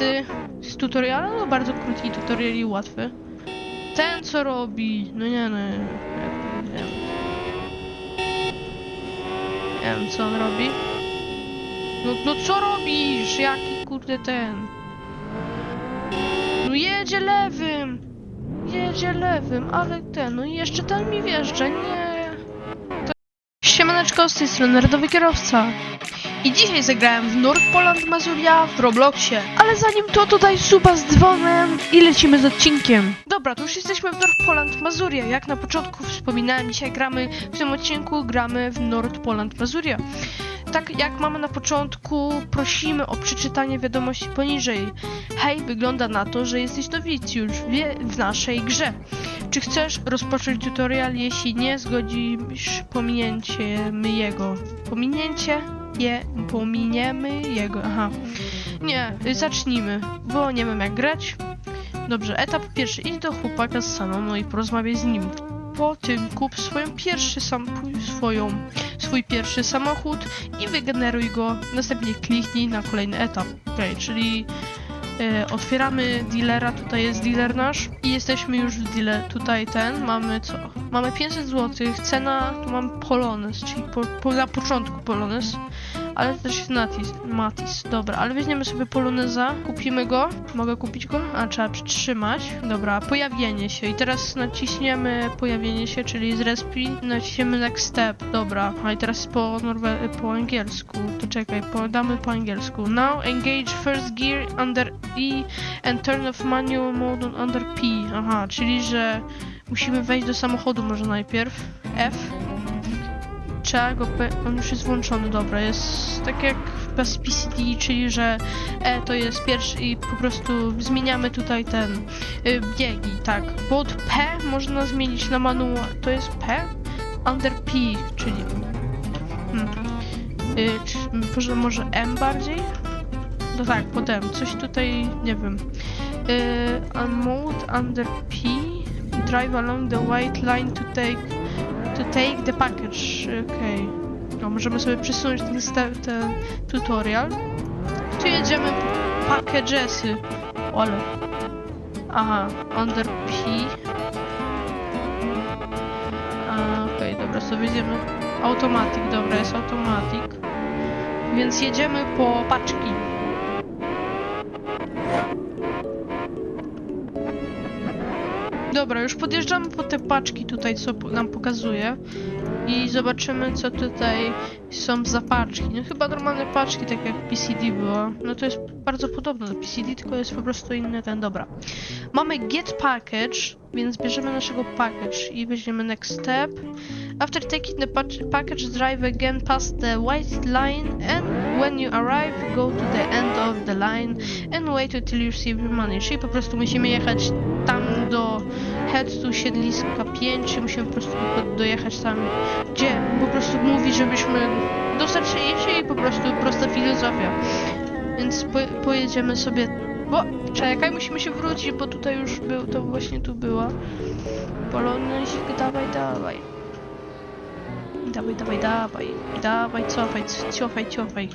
stepsy z tutoriala, no bardzo krótki tutorial i łatwy. Ten co robi, no nie no, nie wiem. Nie wiem co on robi. No, no co robisz? Jaki kurde ten? No jedzie lewym! Jedzie lewym, ale ten, no i jeszcze ten mi wjeżdża, nie. To... Siemaneczko, z tej strony Narodowy Kierowca. I dzisiaj zagrałem w North Poland Mazuria w Robloxie. Ale zanim to, daj suba z dzwonem i lecimy z odcinkiem. Dobra, to już jesteśmy w North Poland Mazuria. Jak na początku wspominałem, dzisiaj gramy, w tym odcinku gramy w North Poland Mazuria. Tak jak mamy na początku, prosimy o przeczytanie wiadomości poniżej. Hej, wygląda na to, że jesteś nowicjusz w naszej grze. Czy chcesz rozpocząć tutorial? Jeśli nie, zgodzisz pominięcie jego. Pominięcie? Je, pominiemy jego. Aha. Nie, zacznijmy, bo nie wiem jak grać. Dobrze, etap pierwszy. Idź do chłopaka z salonu i porozmawiaj z nim. Po tym kup swoją pierwszy sam, swoją, swój pierwszy samochód i wygeneruj go. Następnie kliknij na kolejny etap. Okej, czyli otwieramy dealera, tutaj jest dealer nasz i jesteśmy już w dealer, tutaj ten, mamy co? Mamy 500 zł, cena, tu mam Polones, czyli po, po, na początku Polones, ale też jest Natis, Matis, dobra, ale weźmiemy sobie Poloneza, kupimy go, mogę kupić go? A, trzeba przytrzymać, dobra, pojawienie się. I teraz naciśniemy pojawienie się, czyli z respi, naciśniemy next step, dobra, a i teraz po, norwe- po angielsku, to czekaj, po, damy po angielsku, now engage first gear under E and turn off manual mode under P, aha, czyli że musimy wejść do samochodu może najpierw, F, trzeba go, on już jest włączony, dobra, jest tak jak bez PCD, czyli że E to jest pierwszy i po prostu zmieniamy tutaj ten y, biegi, tak, bo od P można zmienić na manual, to jest P under P, czyli hmm. y, czy, może, może M bardziej? No tak, potem, coś tutaj, nie wiem, y, mode under P, drive along the white line to take to take the package, okej. No, możemy sobie przesunąć ten, ten tutorial. Tu jedziemy packagesy. Ole. Aha, under P. Okej, dobra, sobie jedziemy. Automatic, dobra, jest automatic. Więc jedziemy po paczki. Dobra, już podjeżdżamy po te paczki tutaj, co nam pokazuje. I zobaczymy, co tutaj są za paczki. No chyba normalne paczki, tak jak PCD było. No to jest bardzo podobne do PCD, tylko jest po prostu inny ten. Dobra. Mamy get package, więc bierzemy naszego package i weźmiemy next step. After taking the pac- package, drive again past the white line and when you arrive, go to the end of the line and wait until you receive your money. Czyli po prostu musimy jechać tam do head to siedliska 5, musimy po prostu do- dojechać tam, gdzie po prostu mówi, żebyśmy dostarczyli się i po prostu prosta filozofia. Więc po, pojedziemy sobie. Bo czekaj, musimy się wrócić, bo tutaj już był, to właśnie tu była. Polonisik, dawaj, dawaj. Dawaj, dawaj, dawaj. Dawaj, cofaj, cofaj, cofaj.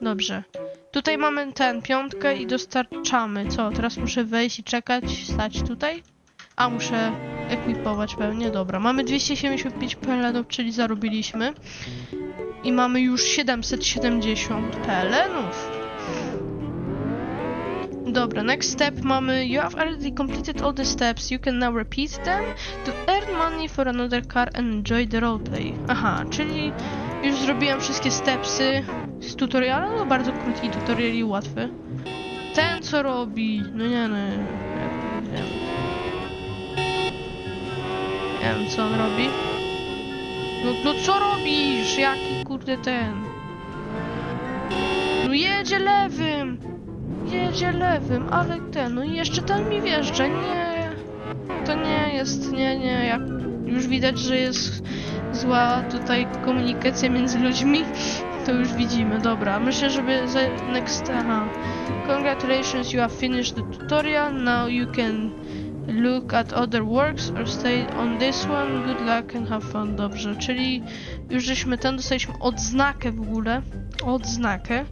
Dobrze. Tutaj mamy ten, piątkę i dostarczamy. Co, teraz muszę wejść i czekać, stać tutaj? A, muszę ekwipować pewnie, dobra. Mamy 275 pelenów, czyli zarobiliśmy. I mamy już 770 pelenów. Dobra, next step mamy You have already completed all the steps. You can now repeat them to earn money for another car and enjoy the roleplay. Aha, czyli już zrobiłem wszystkie stepsy z tutoriala, no bardzo krótki tutorial i łatwy. Ten co robi, no nie no, nie wiem. Nie wiem co on robi. No, no co robisz? Jaki kurde ten? No jedzie lewym! Jedzie lewym, ale ten, no i jeszcze ten mi wjeżdża, nie. To nie jest, nie, nie, jak już widać, że jest zła tutaj komunikacja między ludźmi, to już widzimy, dobra. Myślę, żeby za next, aha. Congratulations, you have finished the tutorial, now you can look at other works or stay on this one, good luck and have fun, dobrze. Czyli już żeśmy ten, dostaliśmy odznakę w ogóle, odznakę.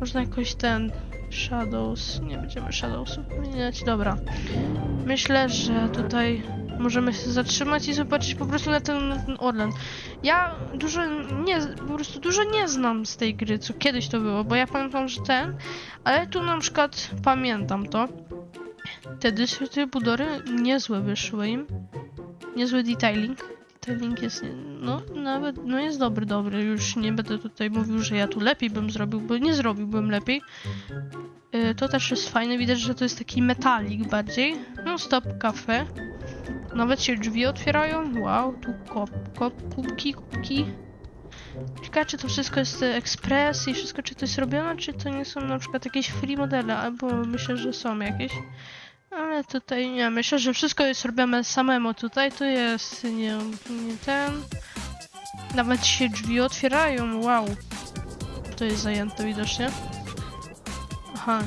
Można jakoś ten Shadows. Nie będziemy Shadowsów wymieniać. Dobra. Myślę, że tutaj możemy się zatrzymać i zobaczyć po prostu na ten, na ten Orlen. Ja dużo nie, po prostu dużo nie znam z tej gry, co kiedyś to było, bo ja pamiętam, że ten, ale tu na przykład pamiętam to. Te dystrybutory niezłe wyszły im. Niezły detailing. Detailing jest, nie- no nawet, no jest dobry, dobry. Już nie będę tutaj mówił, że ja tu lepiej bym zrobił, bo nie zrobiłbym lepiej. Y, To też jest fajne, widać, że to jest taki metalik bardziej. No stop cafe. Nawet się drzwi otwierają. Wow, tu kop, kop, kubki, kubki. Ciekawe, czy to wszystko jest ekspres i wszystko, czy to jest robione, czy to nie są na przykład jakieś free modele, albo myślę, że są jakieś. Ale tutaj nie, myślę, że wszystko jest robione samemu. Tutaj to jest nie, nie ten. Nawet się drzwi otwierają, wow. To jest zajęte widocznie. Aha.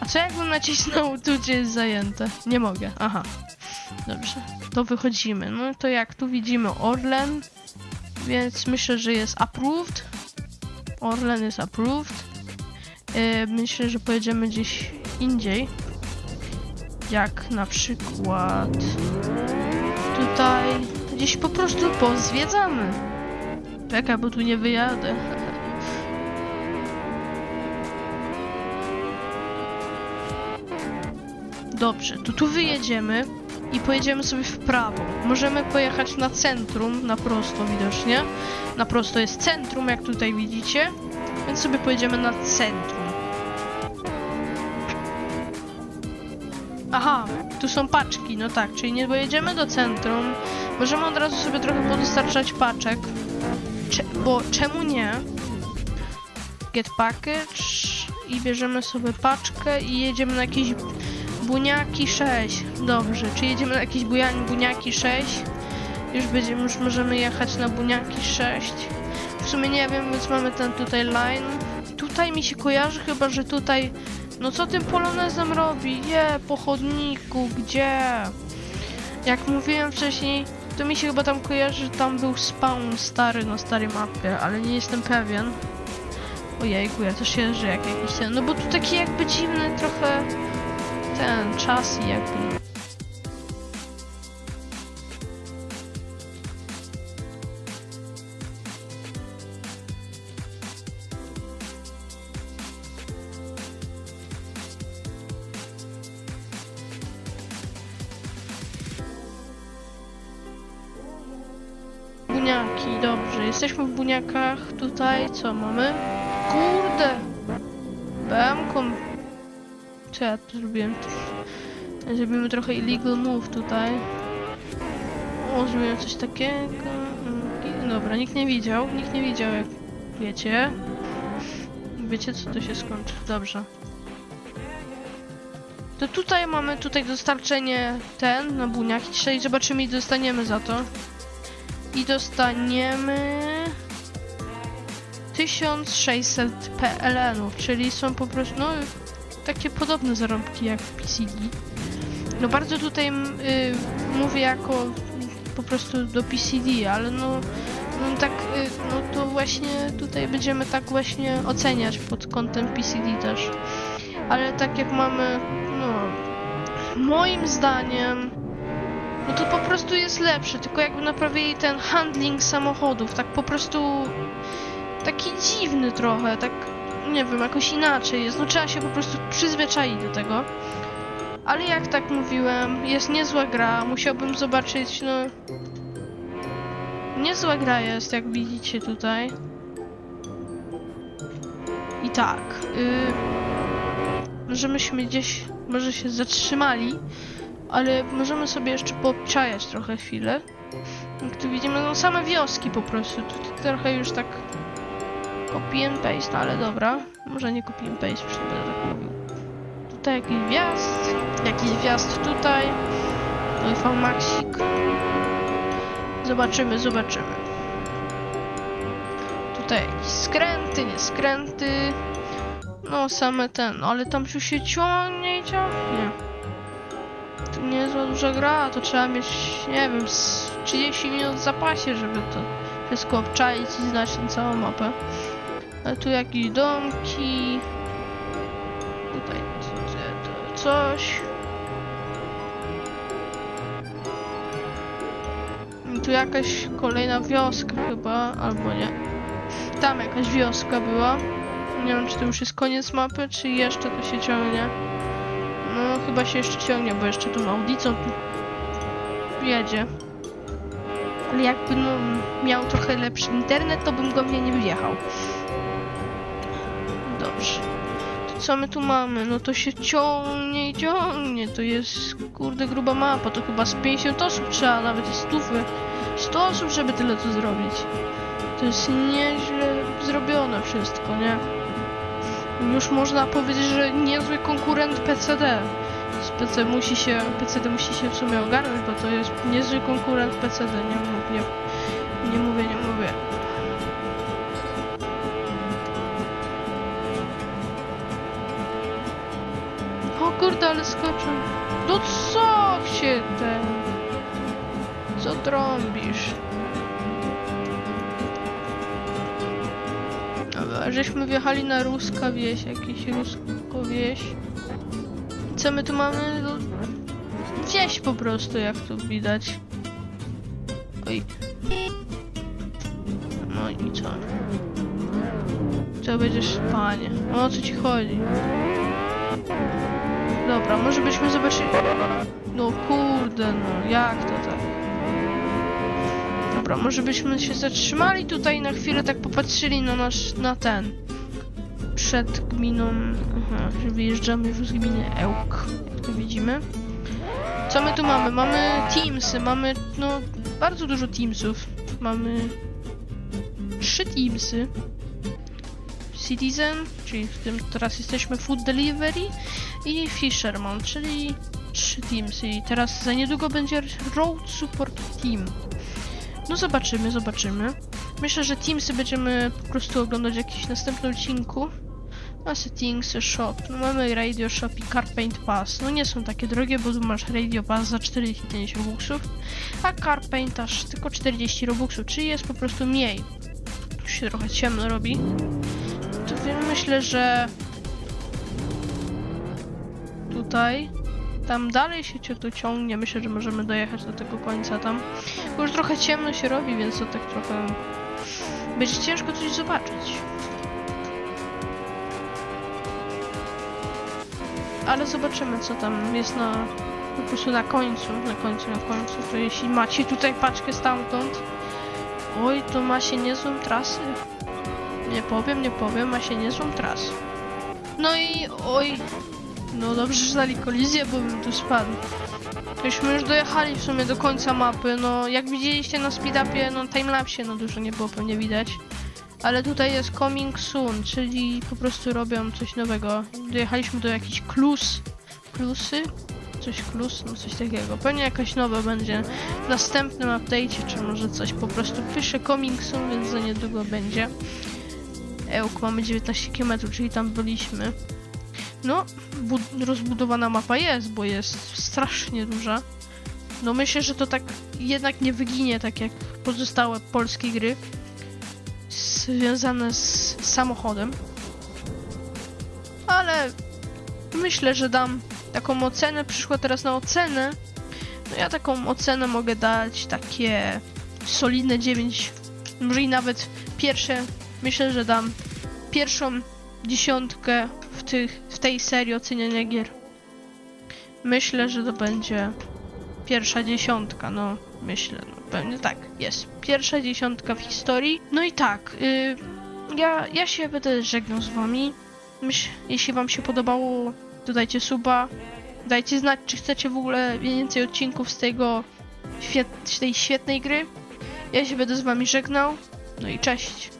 A co jakbym nacisnął tu, gdzie jest zajęte? Nie mogę, aha. Dobrze, to wychodzimy. No to jak tu widzimy Orlen, więc myślę, że jest approved. Orlen jest approved. E, myślę, że pojedziemy gdzieś indziej. Jak na przykład tutaj gdzieś po prostu pozwiedzamy. Czekaj, bo tu nie wyjadę. Dobrze, to tu wyjedziemy i pojedziemy sobie w prawo. Możemy pojechać na centrum, na prosto widocznie. Na prosto jest centrum, jak tutaj widzicie. Więc sobie pojedziemy na centrum. Aha, tu są paczki, no tak, czyli nie pojedziemy do centrum. Możemy od razu sobie trochę podostarczać paczek. Cze bo czemu nie? Get package i bierzemy sobie paczkę i jedziemy na jakieś buniaki 6. Dobrze, czy jedziemy na jakieś buniaki 6? Już będziemy, już możemy jechać na buniaki 6. W sumie nie wiem, więc mamy ten tutaj line. Tutaj mi się kojarzy chyba, że tutaj no co tym polonezem robi? Je, po chodniku, gdzie? Jak mówiłem wcześniej, to mi się chyba tam kojarzy, że tam był spawn stary na starej mapie, ale nie jestem pewien. Ojejku, ja też jeżdżę jak jakiś ten, no bo tu taki jakby dziwny trochę ten czas i jakby... Jesteśmy w buniakach. Tutaj co mamy? Kurde! Bemką. Co ja tu zrobiłem? Zrobimy trochę illegal move tutaj. O, zrobiłem coś takiego. Mm, i- Dobra, nikt nie widział. Nikt nie widział, jak wiecie. Wiecie, co to się skończy. Dobrze. To tutaj mamy tutaj dostarczenie ten na buniaki. Dzisiaj zobaczymy i dostaniemy za to. I dostaniemy 1600 PLN-ów, czyli są po prostu no, takie podobne zarobki jak w PCD. No bardzo tutaj mm, y, mówię jako po prostu do PCD, ale no, no tak, y, no to właśnie tutaj będziemy tak właśnie oceniać pod kątem PCD też. Ale tak jak mamy, no, moim zdaniem no to po prostu jest lepsze, tylko jakby naprawili ten handling samochodów, tak po prostu taki dziwny trochę, tak nie wiem, jakoś inaczej jest. No trzeba się po prostu przyzwyczaić do tego. Ale jak tak mówiłem, jest niezła gra, musiałbym zobaczyć, no... Niezła gra jest, jak widzicie tutaj. I tak, yy, że myśmy gdzieś może się zatrzymali, ale możemy sobie jeszcze poobczajać trochę chwilę. Jak tu widzimy, no same wioski po prostu. Tu trochę już tak copy and paste, ale dobra. Może nie copy and paste, już nie będę tak mówił. Tutaj jakiś wjazd, jakiś wjazd tutaj. No i Maxik. Zobaczymy, zobaczymy. Tutaj jakieś skręty, nie skręty. No same ten, no, ale tam się ciągnie i ciągnie. To nie jest za duża gra, to trzeba mieć, nie wiem, z 30 minut w zapasie, żeby to wszystko obczaić i znać tę całą mapę. Ale tu jakieś domki, coś. I Tu jakaś kolejna wioska chyba, albo nie. Tam jakaś wioska była. Nie wiem, czy to już jest koniec mapy, czy jeszcze to się ciągnie. Chyba się jeszcze ciągnie, bo jeszcze tą audicą jedzie. Ale jakby no, miał trochę lepszy internet, to bym go mnie nie wjechał. Dobrze. To co my tu mamy? No to się ciągnie i ciągnie. To jest kurde gruba mapa. To chyba z 50 osób trzeba, nawet i stówy. 100 osób, żeby tyle to zrobić. To jest nieźle zrobione wszystko, nie? Już można powiedzieć, że niezły konkurent PCD. Z PC musi się, PCD musi się w sumie ogarnąć, bo to jest niezły konkurent PCD, nie mów, nie, nie mówię, nie mówię. O kurde, ale skoczę. No co się ten? Co trąbisz? Dobra, żeśmy wjechali na ruska wieś, jakieś rusko wieś. Co my tu mamy? No, wieś po prostu, jak tu widać. Oj. No i co? Co będziesz, panie? O co ci chodzi? Dobra, może byśmy zobaczyli... No kurde, no jak to tak? Dobra, może byśmy się zatrzymali tutaj na chwilę, tak popatrzyli na nasz, na ten. Przed gminą, aha, wyjeżdżamy już z gminy Ełk, to widzimy. Co my tu mamy? Mamy Teamsy, mamy, no, bardzo dużo Teamsów. Mamy trzy Teamsy. Citizen, czyli w tym teraz jesteśmy Food Delivery i Fisherman, czyli trzy Teamsy. I teraz za niedługo będzie Road Support Team. No zobaczymy, zobaczymy. Myślę, że Teamsy będziemy po prostu oglądać w jakimś następnym odcinku. A settings, shop. No mamy radio shop i car paint pass. No nie są takie drogie, bo tu masz radio pass za 45 robuxów, a car paint aż tylko 40 robuxów, czyli jest po prostu mniej. Już się trochę ciemno robi. To wiem, myślę, że tutaj tam dalej się to ciągnie. Myślę, że możemy dojechać do tego końca tam. Bo już trochę ciemno się robi, więc to tak trochę będzie ciężko coś zobaczyć. Ale zobaczymy, co tam jest na po prostu na końcu, na końcu, na końcu. To jeśli macie tutaj paczkę stamtąd, oj, to ma się niezłą trasę. Nie powiem, nie powiem, ma się niezłą trasę. No i oj, no dobrze, że dali kolizję, bo bym tu spadł. Tośmy już dojechali w sumie do końca mapy, no jak widzieliście na speedupie, no timelapsie, no dużo nie było pewnie widać. Ale tutaj jest coming soon, czyli po prostu robią coś nowego. Dojechaliśmy do jakichś klus, klusy? Coś klus, no coś takiego. Pewnie jakaś nowa będzie w następnym update'cie, czy może coś po prostu pisze coming soon, więc za niedługo będzie. Ełk, mamy 19 km, czyli tam byliśmy. No, bu- rozbudowana mapa jest, bo jest strasznie duża. No myślę, że to tak jednak nie wyginie, tak jak pozostałe polskie gry związane z samochodem. Ale myślę, że dam taką ocenę. Przyszła teraz na ocenę. No ja taką ocenę mogę dać takie solidne 9, może i nawet pierwsze. Myślę, że dam pierwszą dziesiątkę w, tych, w tej serii oceniania gier. Myślę, że to będzie pierwsza dziesiątka, no myślę, no pewnie tak, jest. Pierwsza dziesiątka w historii. No i tak, y, ja, ja się będę żegnał z wami. Myśl, jeśli wam się podobało, dodajcie suba. Dajcie znać, czy chcecie w ogóle więcej odcinków z tego świet, z tej świetnej gry. Ja się będę z wami żegnał. No i cześć.